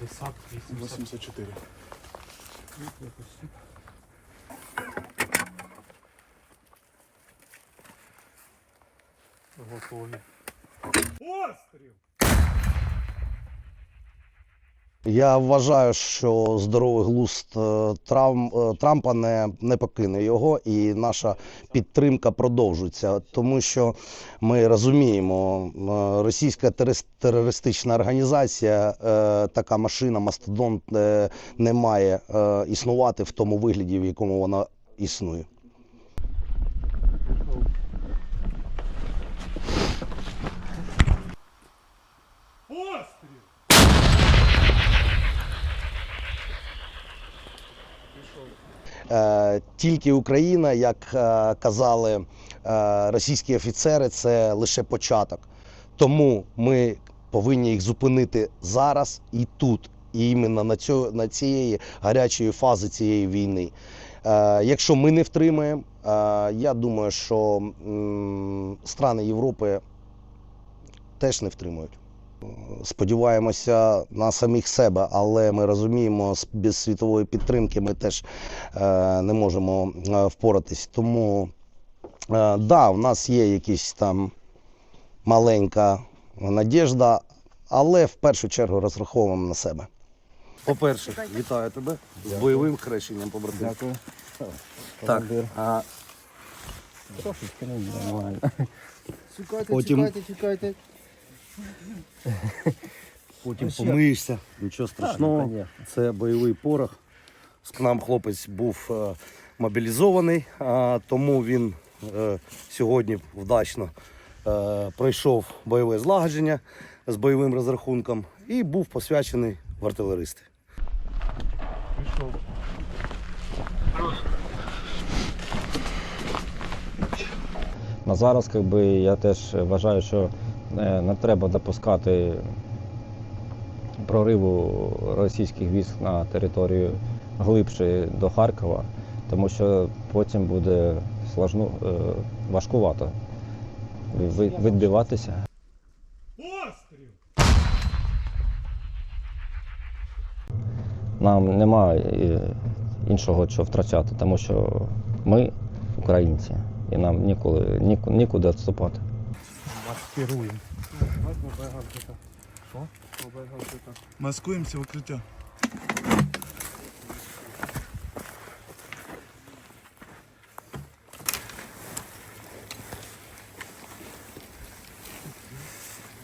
50, 80. 84. Готові. Я вважаю, що здоровий глузд е, е, Трампа не, не покине його, і наша підтримка продовжується, тому що ми розуміємо, е, російська терористична організація, така машина, мастодон е, не має існувати в тому вигляді, в якому вона існує. Е, Тільки Україна, як е, казали е, російські офіцери, це лише початок. Тому ми повинні їх зупинити зараз і тут, і іменно на, цьо, на цієї гарячої фази цієї війни. Е, Якщо ми не втримаємо, е, я думаю, що страни Європи теж не втримують. Сподіваємося на самих себе, але ми розуміємо, без світової підтримки ми теж е, не можемо е, впоратись. Тому е, да, в нас є якісь там маленька надіжда, але в першу чергу розраховуємо на себе. По-перше, вітаю тебе з бойовим хрещенням побратим. Дякую. Так, а Трошечки не нормально. Чекайте, чекайте, чекайте. Потім помиєшся, нічого страшного. конечно. Це бойовий порох. К нам хлопець був е, мобілізований, а, тому він е, сьогодні вдачно е, пройшов бойове злагодження з бойовим розрахунком і був посвячений в артилеристи. Пішов. На зараз как би, я теж вважаю, що не треба допускати прориву російських військ на територію глибше до Харкова, тому що потім буде сложно, е, важкувато відбиватися. Нам немає е, іншого чого втрачати, тому що ми українці, і нам ніколи нікуди відступати. Маскируємо. Маскуємося в укриття.